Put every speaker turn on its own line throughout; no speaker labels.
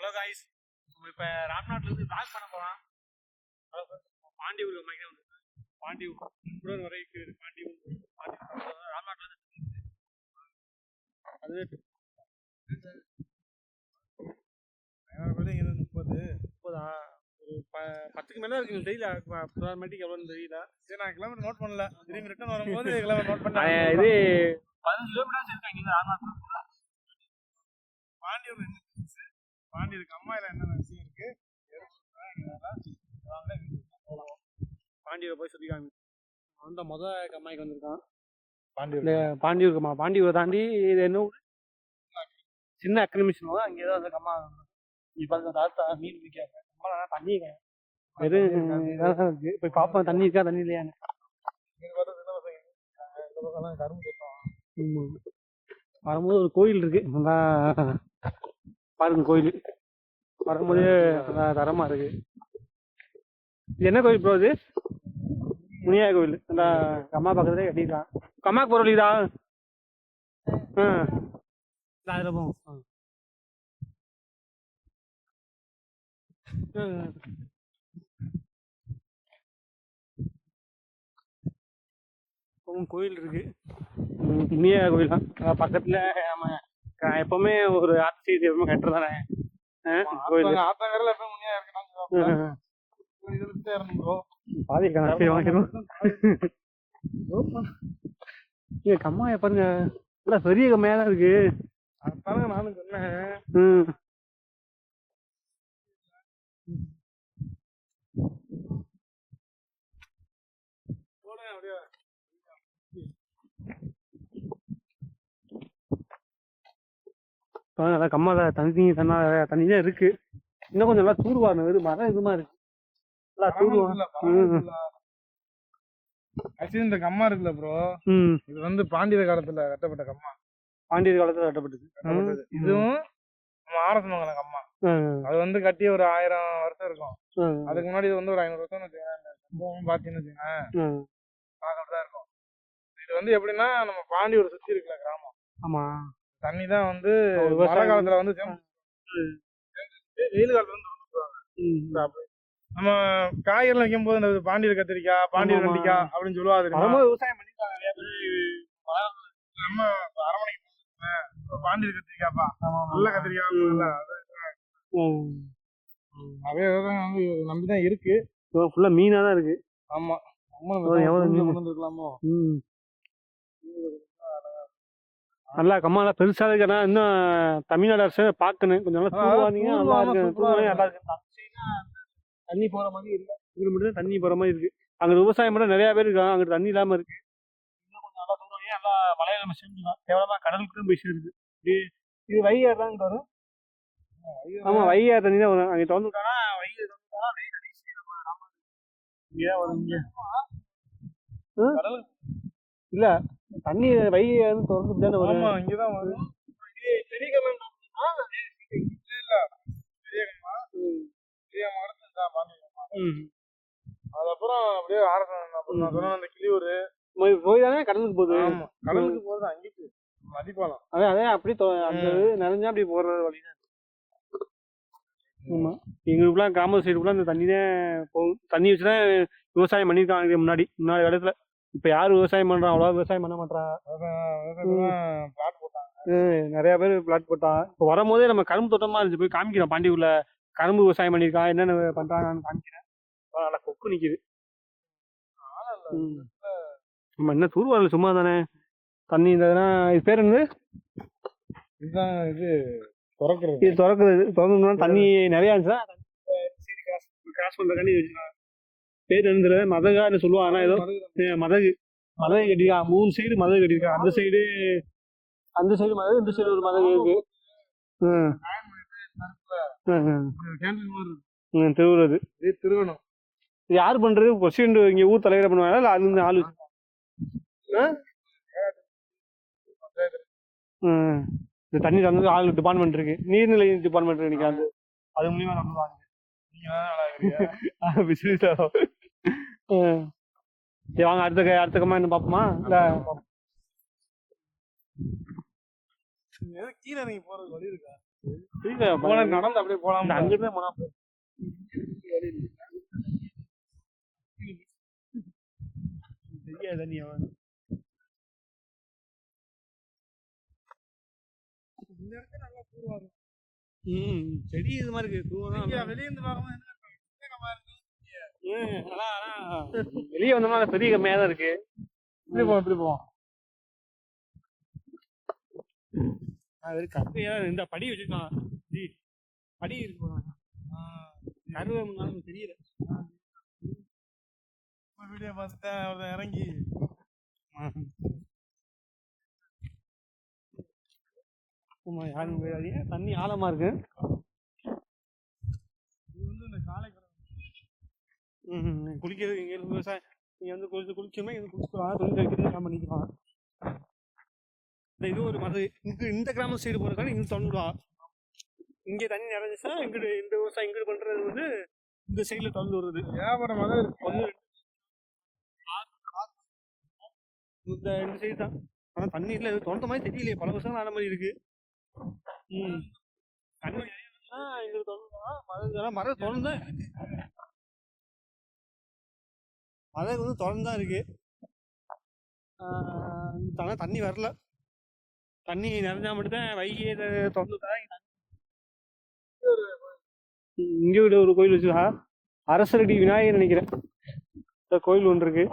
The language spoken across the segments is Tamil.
ஹலோ காய்ஸ் நம்ம இப்போ ராம்நாட்லேருந்து பிளாக் பண்ண போகிறோம் ஹலோ பாண்டியூர் மாதிரி வந்து பாண்டியூர். குடர் வரைக்கும் பாண்டியூர் பாண்டியூர் ராம்நாட்லேருந்து அது இருபது முப்பது. முப்பதா? ஒரு ப பத்துக்கு மேலே இருக்கு. தெரியல புறாமேட்டிக் எவ்வளோன்னு தெரியல.
சரி நான் கிலோமீட்டர் நோட் பண்ணல. திரும்பி ரிட்டர்ன் வரும்போது கிலோமீட்டர் நோட் பண்ணேன்
இது பதினஞ்சு கிலோமீட்டர்ஸ் இருக்காங்க. இங்கே ராம்நாத்
பாண்டியூர் என்ன business? பாண்டியூருக்கு அம்மாயில என்னென்ன விஷயம் இருக்கு?
பாண்டியூரை போய் சுற்றி காமி அந்த முத கம்மாய்க்கு வந்திருக்கான்.
பாண்டியூர்.
பாண்டியூருக்குமா பாண்டியூரை தாண்டி இது என்ன ஊரு? சின்ன அக்ரமிஷன் அங்கே ஏதோ அந்த கம்மா இப்போ அந்த தாத்தா மீன் அம்மா நான் தண்ணி வெறும் இருக்கு? போய் பார்ப்போம் தண்ணி இருக்கா தண்ணி இல்லையான்னு. வரும்போது ஒரு கோயில் இருக்கு. நல்லா பாருங்க கோயில் வரும்போதே நல்லா தரமா இருக்கு இது என்ன கோயில் ப்ரோ இது முனியா கோயில் நல்லா கம்மா பக்கத்துல கட்டிருக்கான் கம்மாக்கு போகிற வழிதா ஆ போவோம் கோயில் இருக்கு முனியா கோயில் தான் பக்கத்துல நம்ம எப்பவுமே ஒரு ஆர்ட் சைடு எப்பவுமே கட்டுறதானே கோயில்
ஆத்தாங்க, ஆத்தாங்கரையில எப்பவும் இறங்கும் bro.
பாதி கணக்கு வாங்கிடும் இங்க கம்மாய பாருங்க. இல்ல பெரிய கம்மையா தான் இருக்கு.
அதானங்க நானும் சொன்னேன். அப்படியே.
பாருங்க, அதான் கம்மால தண்ணி தண்ணா தண்ணி தான் இருக்கு. இன்னும் கொஞ்சம் நல்லா தூர்வாரணும் வெறும் மரம் இதுமா இருக்கு. நல்லா தூர்வா.
ஆக்சுவலி இந்த கம்மா இருக்குல்ல ப்ரோ இது வந்து பாண்டியர் காலத்துல கட்டப்பட்ட கம்மா.
பாண்டியர் காலத்துல கட்டப்பட்டது.
இதுவும் நம்ம ஆரசமங்கலம் கம்மா. அது வந்து கட்டி ஒரு ஆயிரம் வருஷம் இருக்கும். அதுக்கு முன்னாடி இது வந்து ஒரு ஐநூறு வருஷம் சம்பவம் பாத்தீங்கன்னு வச்சுக்கோங்க. பார்க்கறதா இருக்கும். இது வந்து எப்படின்னா நம்ம பாண்டியூர் சுத்தி இருக்குல்ல கிராமம்.
ஆமா.
தண்ணி தான் வந்து மழை காலத்துல வந்து வெயில் காலத்துல வந்து. நம்ம காய்கறிலாம் வைக்கும் போது இந்த பாண்டியர் கத்திரிக்காய் பாண்டியர். வெண்டிக்காய் அப்படின்னு சொல்லுவாங்க தெரியுமா?
வரும்போது விவசாயம் பண்ணிருக்காங்க நிறைய பேர்
நம்ம அரவணைக்கு பாண்டியர் கத்திரிக்காய்ப்பா நல்ல கத்திரிக்காய். நிறைய விவசாயம் வந்து நம்பிதான் இருக்கு.
ஃபுல்லா மீனா தான் இருக்கு.
ஆமா. நம்மளும்
எவ்வளவு மீன்?
கொண்டு வந்துருக்கலாமோ
நல்லா கம்மாலாம் பெருசா இருக்கு. இன்னும் தமிழ்நாடு அரசு பார்க்கணும். கொஞ்சம் நல்லா
ஆ,
தூர்வாதீங்க நல்லா இருக்கு.
இருக்கு.
நல்லா இருக்கு. தண்ணி போற மாதிரி இல்ல இங்க மட்டும் தண்ணி போற மாதிரி இருக்கு. அங்க விவசாயம் மட்டும் நிறைய பேர் இருக்காங்க. அங்க தண்ணி இல்லாம இருக்கு. இன்னும் கொஞ்சம் நல்லா தூர்வாங்க நல்லா மலையில நம்ம செஞ்சுக்கலாம் கேவலமா கடலுக்கு போய் சேருது இது வைகார் தான் இங்க வரும். ஆமா வைகார் தண்ணி தான் வரும். அங்க திறந்து விட்டானா வைகார் திறந்து விட்டானா அப்படியே கடைசி நம்ம ராமர் இங்கே வரும் இங்க ம்? இல்ல தண்ணி வைகார் திறந்து விட்டானே வரும்.
ஆமா வரும். பெரிய இல்ல. பெரிய கம்மா பெரிய மரத்து தான். அதுக்கப்புறம் அப்படியே ஆரசம் அப்புறம் நான் சொன்ன அந்த கிளியூர்.
போய் தானே கடலுக்கு போகுது.
ஆமா கடலுக்கு போறது அங்கிட்டு. மதிப்பாலம்.
அதே அதே அப்படி அந்த நிறைஞ்சா அப்படி போற வழி தான் ஆமா. எங்களுக்குலாம் கிராம சைடுக்குலாம் இந்த தண்ணி தான் போகும். தண்ணி வச்சு தான் விவசாயம் பண்ணியிருக்காங்க முன்னாடி முன்னாடி காலத்துல. இப்ப யார் விவசாயம் பண்றா அவ்வளவா விவசாயம் பண்ண மாட்டா
பிளாட் போட்டாங்க
நிறைய பேர் பிளாட் போட்டா இப்போ வரும்போதே நம்ம கரும்பு தோட்டமா இருந்துச்சு. போய் காமிக்கிறோம். பாண்டியூர்ல கரும்பு விவசாயம் பண்ணியிருக்கான். என்னென்ன பண்றாங்கன்னு காமிக்கிறேன். நல்லா கொக்கு நிக்குது. ம். ஆமா என்ன தூர்வாரல் சும்மா தானே? தண்ணி இந்த இது பேர் என்னது?
இதுதான் இது திறக்கிறது.
இது திறக்கிறது. திறந்தோம்னா தண்ணி நிறைய சரி கிராஸ் பண்றக்காண்டி வச்சுக்கலாம். பேர் என்னது மதகான்னு சொல்லுவாங்க. ஆனா ஏதோ மதகு. மதகு. கட்டிருக்கா மூணு சைடு மதகு கட்டிருக்கா அந்த சைடு அந்த சைடு மதகு இந்த சைடு ஒரு மதகு இருக்கு. திருவுறது
இது
யார் பண்றது? பிரசிடண்ட் இங்க ஊர் தலைவரை பண்ணுவாங்க இல்ல அது ஆளு. இந்த தண்ணி தந்தது ஆள் டிபார்ட்மெண்ட் இருக்கு. நீர்நிலை டிபார்ட்மெண்ட் இருக்கு அது. மூலியமா நடந்துவாங்க
நீங்க தான்
சரி வாங்க அடுத்த க- அடுத்த கம்மா என்ன பாப்போமா இல்ல
கீழே நீங்க போறது வழி இருக்கா? நடந்து அப்படியே போலாம்
அங்கிட்டு தான் போனா தெரியாது நீ அவன்.
இந்த இடத்துல நல்லா பூர்வா இருக்கும்.
ம் செடி இது மாதிரி இருக்கு. பூவெல்லாம்
வெளிய இருந்து பார்க்கும்போது என்ன விவேகமா இருக்கு
ம், ஆனா ஆனா வெளியே வந்தோம்னா அது பெரிய கம்மியா தான் இருக்கு.
இப்படி போவோம் இப்படி போவோம்.
அது கம்மியா இந்த படி வச்சிருக்கான். ஜி படி இருக்கு கருவே முன்னாலும் தெரியல.
வீடியோ பார்த்துட்டேன் ஒருத்தன் இறங்கி.
ஆமா யாரும் தண்ணி ஆழமா இருக்கு
இது வந்து இந்த காலை
ம், குளிக்கிறது இங்க இருந்து விவசாயம் நீங்க வந்து குளிச்சு குளிச்சுமே இது குளிச்சுக்கலாம் துணி தைக்கிறது நம்ம பண்ணிக்கலாம் இந்த இது ஒரு மது இங்க இந்த கிராம சைடு போறதுக்கான இங்க திறந்துடுவா இங்க தண்ணி நிறைஞ்சிச்சா இங்கிட்டு இந்த விவசாயம் இங்கிட்டு பண்றது வந்து இந்த சைடுல திறந்து விடுறது
வியாபாரம் தான் இருக்கு.
ஒன்று இந்த இந்த சைடு தான். ஆனா தண்ணி இல்ல இது திறந்த மாதிரி தெரியலையே. பல வருஷம் ஆன மாதிரி இருக்கு. ம். தண்ணி நிறைய இருந்துச்சுன்னா இங்கிட்டு திறந்துடுவா மரம் மரம் திறந்தா மழை வந்து திறந்து இருக்கு. ஆஹ் ஆனா தண்ணி வரல. தண்ணி நிறைஞ்சா மட்டும்தான் வைகை திறந்து இங்க விட ஒரு கோயில் வச்சுக்கா அரசரடி விநாயகர் நினைக்கிறேன். இந்த கோயில் ஒன்று இருக்கு.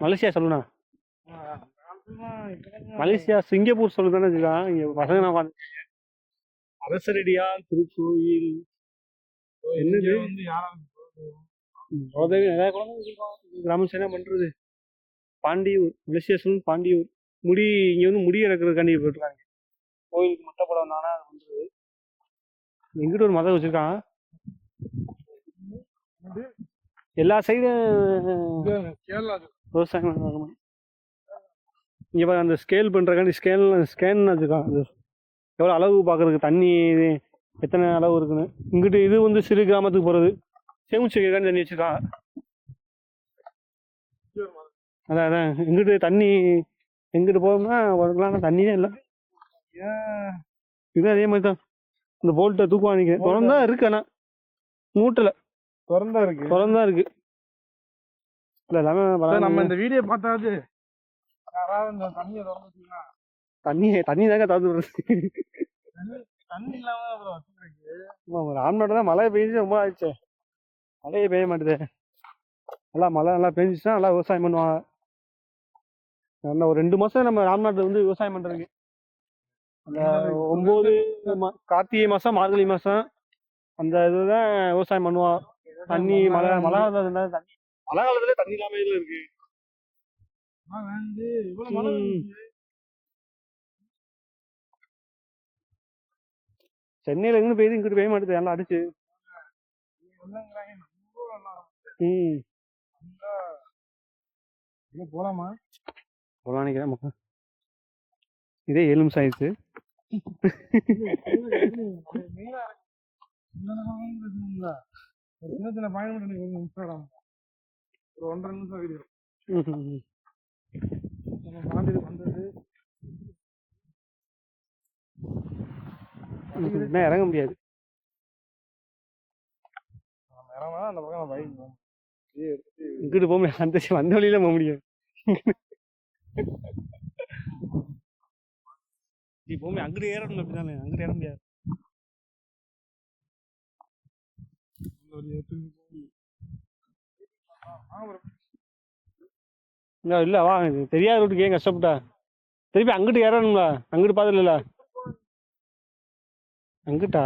மலேசியா சொல்லுண்ணா மலேசியா சிங்கப்பூர் சொல்லு தானே வச்சுக்கான் இங்க பசங்க நான் உட்காந்து அரசரடியா திருக்கோயில் என்னது?
வந்து
கிராம என்ன? பண்றது? பாண்டியூர் மலேசியா சொல்லு பாண்டியூர். முடி இங்க வந்து முடி இறக்குறதுக்காண்டி போட்டுருக்காங்க கோயிலுக்கு முட்டை போட வந்தாங்கன்னா அது பண்றது. எங்கிட்ட ஒரு மதம் வச்சிருக்கான். எல்லா சைடும் விவசாயம் இங்க பாரு அந்த ஸ்கேல் பண்றதுக்காண்டி ஸ்கேல் ஸ்கேன் வச்சிருக்கான். அது எவ்வளவு அளவு பாக்குறதுக்கு? தண்ணி எத்தனை அளவு இருக்குன்னு. இங்கிட்டு இது வந்து சிறு கிராமத்துக்கு போறது. சேமிச்சு வைக்கிறதுக்காண்டி தண்ணி வச்சிருக்கான். அதான் அதான். எங்கிட்டு தண்ணி எங்கிட்டு போகணும்னா உனக்குலாம் தண்ணியே இல்லை. இது அதே மாதிரி தான் இந்த போல்ட்டை தூக்குவா நினைக்கிறேன். திறந்தா இருக்கு ஆனா. மூட்டல.
திறந்தா இருக்கு.
திறந்தா இருக்கு. இல்ல எல்லாமே.
நம்ம இந்த வீடியோ பார்த்தாது யாராவது இந்த தண்ணியை திறந்து வச்சீங்கன்னா
தண்ணி தண்ணி தாங்க திறந்து
தண்ணி இல்லாம அப்புறம் வச்சுருக்கு
ஆமா, ராம்நாடு தான் மழை பெஞ்சு ரொம்ப ஆயிடுச்சு. மழையே பெய்ய மாட்டுது. நல்லா மழை நல்லா பெஞ்சிச்சுன்னா நல்லா விவசாயம் பண்ணுவாங்க. நல்லா ஒரு ரெண்டு மாசம் நம்ம ராம்நாட்டில் வந்து விவசாயம் பண்றதுக்கு அந்த ஒன்பது மா- கார்த்திகை மாசம் மார்கழி மாசம் அந்த இதுதான் விவசாயம் பண்ணுவான். தண்ணி மழை மழை தண்ணி மழை காலத்துல தண்ணி இல்லாம இதுல இருக்கு
மழை வேண்டு இவ்வளவு மழை
ம்.
வேணுச்சு.
சென்னையில எங்க பெய்யுது இங்கிட்டு பெய்ய மாட்டேது எல்லாம் அடிச்சு. ம்.
போலாமா?
போலாம் நினைக்கிறேன். இதே ஏழு நிமிஷம் ஆயிடுச்சு.
சின்ன சின்ன பயணம் ஒரு ஒன்றரை நிமிஷம் வீடியோ. நம்ம வந்தது.
இன்னும் இறங்க முடியாது.
நம்ம இறங்கினா அந்த பக்கம் பைக்
இங்கிட்டு போக முடியாது. அந்த வந்த வழியில போக முடியாது. முடியாது. அங்கிட்டு ஏறணும் அப்படிதானே அங்கிட்டு ஏற முடியாது.
ஆ, bro.
இல்ல இல்ல வா தெரியாத ரூட்டுக்கு ஏன் கஷ்டப்பட்டா. திருப்பி அங்கிட்டு ஏறணும்ல அங்கிட்டு பார்த்தல அங்கிட்டா?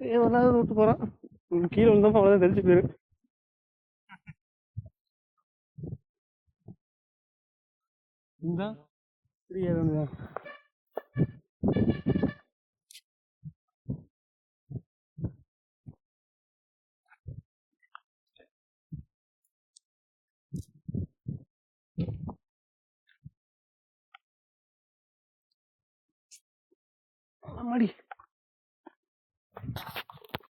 தேவையில்லாத ரூட்டு போறான் ம், கீழே விழுந்தோம் அவ்வளவுதான் தெரிஞ்சு போயிரு. இந்த. தெரியாது मड़ी